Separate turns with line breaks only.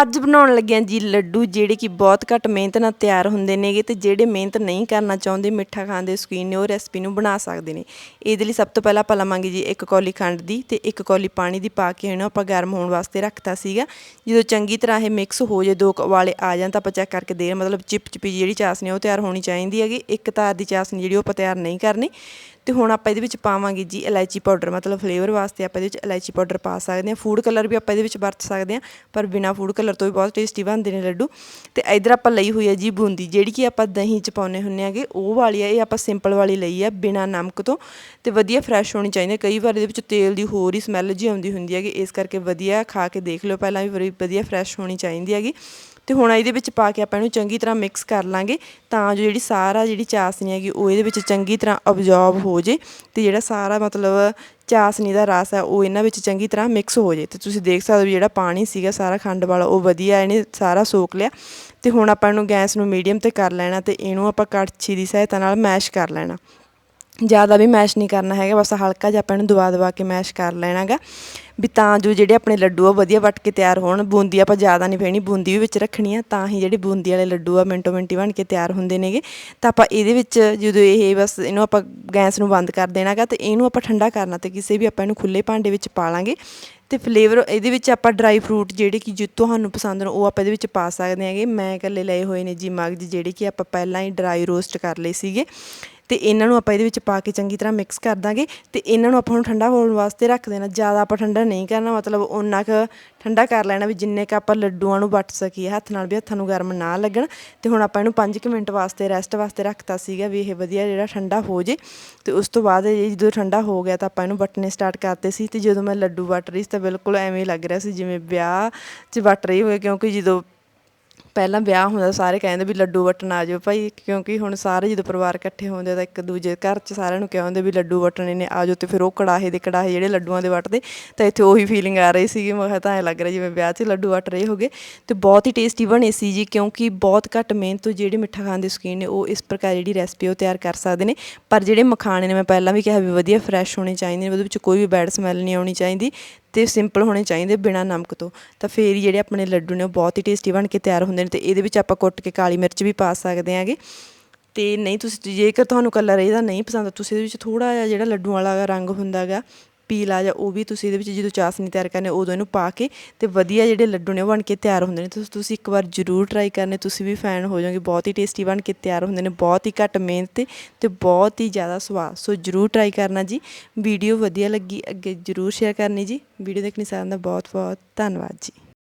ਅੱਜ ਬਣਾਉਣ ਲੱਗਿਆਂ ਜੀ ਲੱਡੂ ਜਿਹੜੇ ਕਿ ਬਹੁਤ ਘੱਟ ਮਿਹਨਤ ਨਾਲ ਤਿਆਰ ਹੁੰਦੇ ਨੇਗੇ ਤੇ ਜਿਹੜੇ ਮਿਹਨਤ ਨਹੀਂ ਕਰਨਾ ਚਾਹੁੰਦੇ ਮਿੱਠਾ ਖਾਣ ਦੇ ਸ਼ੌਕੀਨ ਨੇ, ਉਹ ਰੈਸਪੀ ਨੂੰ ਬਣਾ ਸਕਦੇ ਨੇ। ਇਹਦੇ ਲਈ ਸਭ ਤੋਂ ਪਹਿਲਾਂ ਆਪਾਂ ਲਵਾਂਗੇ ਜੀ ਇੱਕ ਕੌਲੀ ਖੰਡ ਦੀ ਤੇ ਇੱਕ ਕੌਲੀ ਪਾਣੀ ਦੀ ਪਾ ਕੇ ਇਹਨੂੰ ਆਪਾਂ ਗਰਮ ਹੋਣ ਵਾਸਤੇ ਰੱਖਤਾ ਸੀਗਾ। ਜਦੋਂ ਚੰਗੀ ਤਰ੍ਹਾਂ ਇਹ ਮਿਕਸ ਹੋ ਜੇ, ਦੋ ਕੁ ਉਬਾਲੇ ਆ ਜਾਣ ਤਾਂ ਆਪਾਂ ਚੈੱਕ ਕਰਕੇ ਦੇ ਮਤਲਬ ਚਿਪ ਚਿਪੀ ਜਿਹੜੀ ਚਾਸਨੀ ਆ ਉਹ ਤਿਆਰ ਹੋਣੀ ਚਾਹੀਦੀ ਹੈਗੀ। ਇੱਕ ਤਾਰ ਦੀ ਚਾਸਨੀ ਜਿਹੜੀ ਉਹ ਆਪਾਂ ਤਿਆਰ ਨਹੀਂ ਕਰਨੀ। ਤੇ ਹੁਣ ਆਪਾਂ ਇਹਦੇ ਵਿੱਚ ਪਾਵਾਂਗੇ ਜੀ ਇਲਾਇਚੀ ਪਾਊਡਰ, ਮਤਲਬ ਫਲੇਵਰ ਵਾਸਤੇ ਆਪਾਂ ਇਹਦੇ ਵਿੱਚ ਇਲਾਇਚੀ ਪਾਊਡਰ ਪਾ ਸਕਦੇ ਹਾਂ। ਫੂਡ ਕਲਰ ਵੀ ਆਪਾਂ ਇਹਦੇ ਵਿੱਚ ਵਰਤ ਸਕਦੇ ਹਾਂ, ਪਰ ਬਿਨਾ ਫੂਡ ਕਲਰ ਤੋਂ ਵੀ ਬਹੁਤ ਟੇਸਟੀ ਬਣਦੇ ਨੇ ਲੱਡੂ। ਤੇ ਇਧਰ ਆਪਾਂ ਲਈ ਹੋਈ ਹੈ ਜੀ ਬੂੰਦੀ, ਜਿਹੜੀ ਕਿ ਆਪਾਂ ਦਹੀਂ ਚ ਪਾਉਨੇ ਹੁੰਨੇ ਆਗੇ ਉਹ ਵਾਲੀ ਆ ਇਹ ਆਪਾਂ ਸਿੰਪਲ ਵਾਲੀ ਲਈ ਆ ਬਿਨਾ ਨਮਕ ਤੋਂ। ਤੇ ਵਧੀਆ ਫਰੈਸ਼ ਹੋਣੀ ਚਾਹੀਦੀ ਹੈ। ਕਈ ਵਾਰ ਇਹਦੇ ਵਿੱਚ ਤੇਲ ਦੀ ਹੋਰ ਹੀ ਸਮੈਲ ਜੀ ਆਉਂਦੀ ਹੁੰਦੀ ਹੈਗੀ, ਇਸ ਕਰਕੇ ਵਧੀਆ ਖਾ ਕੇ ਦੇਖ ਲਿਓ। ਪਹਿਲਾਂ ਵੀ ਬੜੀ ਵਧੀਆ ਫਰੈਸ਼ ਹੋਣੀ ਚਾਹੀਦੀ ਹੈਗੀ। ਤੇ ਹੁਣ ਇਹਦੇ ਵਿੱਚ ਪਾ ਕੇ ਆਪਾਂ ਇਹਨੂੰ ਚੰਗੀ ਤਰ੍ਹਾਂ ਮਿਕਸ ਕਰ ਲਾਂਗੇ, ਤਾਂ ਜੋ ਜਿਹੜੀ ਸਾਰਾ ਜਿਹੜੀ ਚਾਸਨੀ ਹੈਗੀ ਉਹ ਇਹਦੇ ਵਿੱਚ ਚੰਗੀ ਤਰ੍ਹਾਂ ਅਬਜ਼ੌਰਬ ਹੋ ਜੇ ਤੇ ਜਿਹੜਾ ਸਾਰਾ ਮਤਲਬ ਚਾਸਨੀ ਦਾ ਰਸ ਹੈ ਉਹ ਇਹਨਾਂ ਵਿੱਚ ਚੰਗੀ ਤਰ੍ਹਾਂ ਮਿਕਸ ਹੋ ਜੇ। ਤੇ ਤੁਸੀਂ ਦੇਖ ਸਕਦੇ ਹੋ ਜਿਹੜਾ ਪਾਣੀ ਸੀਗਾ, ਸਾਰਾ ਖੰਡ ਵਾਲਾ, ਉਹ ਵਧੀਆ ਇਹਨੇ ਸਾਰਾ ਸੋਕ ਲਿਆ। ਤੇ ਹੁਣ ਆਪਾਂ ਇਹਨੂੰ ਗੈਸ ਨੂੰ ਮੀਡੀਅਮ ਤੇ ਕਰ ਲੈਣਾ ਤੇ ਇਹਨੂੰ ਆਪਾਂ ਕੜਛੀ ਦੀ ਸਹਾਇਤਾ ਨਾਲ ਮੈਸ਼ ਕਰ ਲੈਣਾ। ਜ਼ਿਆਦਾ ਵੀ ਮੈਸ਼ ਨਹੀਂ ਕਰਨਾ ਹੈਗਾ, ਬਸ ਹਲਕਾ ਜਿਹਾ ਆਪਾਂ ਇਹਨੂੰ ਦਵਾ ਦਵਾ ਕੇ ਮੈਸ਼ ਕਰ ਲੈਣਾਗਾ। ਵੀ ਤਾਂ ਜੋ ਜਿਹੜੇ ਆਪਣੇ ਲੱਡੂ ਆ ਵਧੀਆ ਵੱਟ ਕੇ ਤਿਆਰ ਹੋਣ, ਬੂੰਦੀ ਆਪਾਂ ਜ਼ਿਆਦਾ ਨਹੀਂ ਫੇਣੀ ਬੂੰਦੀ ਵੀ ਵਿੱਚ ਰੱਖਣੀ ਆ, ਤਾਂ ਹੀ ਜਿਹੜੇ ਬੂੰਦੀ ਵਾਲੇ ਲੱਡੂ ਆ ਮਿੰਟੋ ਮਿੰਟੀ ਬਣ ਕੇ ਤਿਆਰ ਹੁੰਦੇ ਨੇਗੇ। ਤਾਂ ਆਪਾਂ ਇਹਦੇ ਵਿੱਚ ਜਦੋਂ ਇਹ ਬਸ ਇਹਨੂੰ ਆਪਾਂ ਗੈਸ ਨੂੰ ਬੰਦ ਕਰ ਦੇਣਾਗਾ ਤੇ ਇਹਨੂੰ ਆਪਾਂ ਠੰਡਾ ਕਰਨਾ ਤੇ ਕਿਸੇ ਵੀ ਆਪਾਂ ਇਹਨੂੰ ਖੁੱਲੇ ਭਾਂਡੇ ਵਿੱਚ ਪਾ ਲਾਂਗੇ ਤੇ ਫਲੇਵਰ ਇਹਦੇ ਵਿੱਚ ਆਪਾਂ ਡਰਾਈ ਫਰੂਟ ਜਿਹੜੇ ਕਿ ਜੋ ਤੁਹਾਨੂੰ ਪਸੰਦ ਨੇ ਉਹ ਆਪਾਂ ਇਹਦੇ ਵਿੱਚ ਪਾ ਸਕਦੇ ਹਾਂਗੇ। ਮੈਂ ਇਕੱਲੇ ਲਏ ਹੋਏ ਨੇ ਜੀ ਮਗਜ, ਜਿਹੜੇ ਕਿ ਆਪਾਂ ਪਹਿਲਾਂ ਹੀ ਡਰਾਈ ਰੋਸਟ ਕਰ ਲਏ ਸੀਗੇ। ਤੇ ਇਹਨਾਂ ਨੂੰ ਆਪਾਂ ਇਹਦੇ ਵਿੱਚ ਪਾ ਕੇ ਚੰਗੀ ਤਰ੍ਹਾਂ ਮਿਕਸ ਕਰ ਦਾਂਗੇ ਤੇ ਇਹਨਾਂ ਨੂੰ ਆਪਾਂ ਹੁਣ ਠੰਡਾ ਹੋਣ ਵਾਸਤੇ ਰੱਖ ਦੇਣਾ। ਜ਼ਿਆਦਾ ਆਪਾਂ ਠੰਡਾ ਨਹੀਂ ਕਰਨਾ, ਮਤਲਬ ਓਨਾ ਕੁ ਠੰਡਾ ਕਰ ਲੈਣਾ ਵੀ ਜਿੰਨੇ ਕ ਆਪਾਂ ਲੱਡੂਆਂ ਨੂੰ ਵੱਟ ਸਕੀਏ, ਹੱਥ ਨਾਲ ਵੀ ਹੱਥਾਂ ਨੂੰ ਗਰਮ ਨਾ ਲੱਗਣ। ਤੇ ਹੁਣ ਆਪਾਂ ਇਹਨੂੰ 5 ਮਿੰਟ ਵਾਸਤੇ ਰੈਸਟ ਵਾਸਤੇ ਰੱਖਤਾ ਸੀਗਾ ਵੀ ਇਹ ਵਧੀਆ ਜਿਹੜਾ ਠੰਡਾ ਹੋ ਜੇ। ਤੇ ਉਸ ਤੋਂ ਬਾਅਦ ਇਹ ਜਦੋਂ ਠੰਡਾ ਹੋ ਗਿਆ ਤਾਂ ਆਪਾਂ ਇਹਨੂੰ ਵੱਟਣੇ ਸਟਾਰਟ ਕਰਤੇ ਸੀ ਤੇ ਜਦੋਂ ਮੈਂ ਲੱਡੂ ਵੱਟ ਰਹੀ ਸੀ ਤਾਂ ਬਿਲਕੁਲ ਐਵੇਂ ਲੱਗ ਰਿਹਾ ਸੀ ਜਿਵੇਂ ਵਿਆਹ 'ਚ ਵੱਟ ਰਹੀ ਹੋਵੇ, ਕਿਉਂਕਿ ਜਦੋਂ ਪਹਿਲਾਂ ਵਿਆਹ ਹੁੰਦਾ, ਸਾਰੇ ਕਹਿੰਦੇ ਵੀ ਲੱਡੂ ਵਟਣ ਆ ਜਾਓ ਭਾਈ, ਕਿਉਂਕਿ ਹੁਣ ਸਾਰੇ ਜਦੋਂ ਪਰਿਵਾਰ ਇਕੱਠੇ ਹੁੰਦੇ ਤਾਂ ਇੱਕ ਦੂਜੇ ਘਰ 'ਚ ਸਾਰਿਆਂ ਨੂੰ ਕਹਿੰਦੇ ਵੀ ਲੱਡੂ ਵਟਣੇ ਨੇ, ਆ ਜਾਓ ਤੇ ਫਿਰ ਉਹ ਕੜਾਹੇ ਦੇ ਕੜਾਹੇ ਜਿਹੜੇ ਲੱਡੂਆਂ ਦੇ ਵਟਦੇ, ਤਾਂ ਇੱਥੇ ਉਹੀ ਫੀਲਿੰਗ ਆ ਰਹੀ ਸੀਗੀ, ਮੈਂ ਕਿਹਾ ਤਾਂ ਐਂ ਲੱਗ ਰਿਹਾ ਜਿਵੇਂ ਵਿਆਹ 'ਚ ਲੱਡੂ ਵਟ ਰਹੇ ਹੋਗੇ। ਤੇ ਬਹੁਤ ਹੀ ਟੇਸਟੀ ਬਣੇ ਸੀ ਜੀ, ਕਿਉਂਕਿ ਬਹੁਤ ਘੱਟ ਮਿਹਨਤ ਤੋਂ ਜਿਹੜੇ ਮਿੱਠਾ ਖਾਣ ਦੇ ਸ਼ੌਕੀਨ ਨੇ, ਉਹ ਇਸ ਪ੍ਰਕਾਰ ਜਿਹੜੀ ਰੈਸਪੀ ਉਹ ਤਿਆਰ ਕਰ ਸਕਦੇ ਨੇ। ਪਰ ਜਿਹੜੇ ਮਖਾਣੇ ਨੇ, ਮੈਂ ਪਹਿਲਾਂ ਵੀ ਕਿਹਾ ਵੀ ਵਧੀਆ ਫਰੈਸ਼ ਹੋਣੇ ਚਾਹੀਦੇ ਨੇ, ਉਹਦੇ ਵਿੱਚ ਕੋਈ ਵੀ ਬੈਡ ਸਮੈਲ ਨਹੀਂ ਆਉਣੀ ਚਾਹੀਦੀ। ਤੇ ਸਿੰਪਲ ਹੋਣੇ ਚਾਹੀਦੇ ਬਿਨਾ ਨਮਕ ਤੋਂ। ਤਾਂ ਫੇਰ ਹੀ ਜਿਹੜੇ ਆਪਣੇ ਲੱਡੂ ਨੇ ਉਹ ਬਹੁਤ ਹੀ ਟੇਸਟੀ ਬਣ ਕੇ ਤਿਆਰ ਹੁੰਦੇ ਨੇ ਤੇ ਇਹਦੇ ਵਿੱਚ ਆਪਾਂ ਕੁੱਟ ਕੇ ਕਾਲੀ ਮਿਰਚ ਵੀ ਪਾ ਸਕਦੇ ਹੈਗੇ। ਤੇ ਨਹੀਂ ਤੁਸੀਂ ਜੇਕਰ ਤੁਹਾਨੂੰ ਕਲਰ ਇਹਦਾ ਨਹੀਂ ਪਸੰਦ ਤੁਸੀਂ ਇਹਦੇ ਵਿੱਚ ਥੋੜਾ ਜਿਹਾ ਜਿਹੜਾ ਲੱਡੂ ਵਾਲਾ ਰੰਗ ਹੁੰਦਾਗਾ ਪੀਲਾ ਜਾਂ ਉਹ ਵੀ ਤੁਸੀਂ ਇਹਦੇ ਵਿੱਚ ਜਦੋਂ ਚਾਸਨੀ ਤਿਆਰ ਕਰਨੇ, ਉਦੋਂ ਇਹਨੂੰ ਪਾ ਕੇ ਤੇ ਵਧੀਆ ਜਿਹੜੇ ਲੱਡੂ ਨੇ ਉਹ ਬਣ ਕੇ ਤਿਆਰ ਹੁੰਦੇ ਨੇ। ਤੁਸੀਂ ਇੱਕ ਵਾਰ ਜ਼ਰੂਰ ਟਰਾਈ ਕਰਨੇ, ਤੁਸੀਂ ਵੀ ਫੈਨ ਹੋ ਜਾਓਗੇ, ਬਹੁਤ ਹੀ ਟੇਸਟੀ ਬਣ ਕੇ ਤਿਆਰ ਹੁੰਦੇ ਨੇ, ਬਹੁਤ ਹੀ ਘੱਟ ਮਿਹਨਤ ਤੇ ਤੇ ਬਹੁਤ ਹੀ ਜ਼ਿਆਦਾ ਸਵਾਦ। ਸੋ ਜ਼ਰੂਰ ਟਰਾਈ ਕਰਨਾ ਜੀ। ਵੀਡੀਓ ਵਧੀਆ ਲੱਗੀ, ਅੱਗੇ ਜ਼ਰੂਰ ਸ਼ੇਅਰ ਕਰਨੀ ਜੀ। ਵੀਡੀਓ ਦੇਖਣੀ ਸਾਰਿਆਂ ਦਾ ਬਹੁਤ ਬਹੁਤ ਧੰਨਵਾਦ ਜੀ।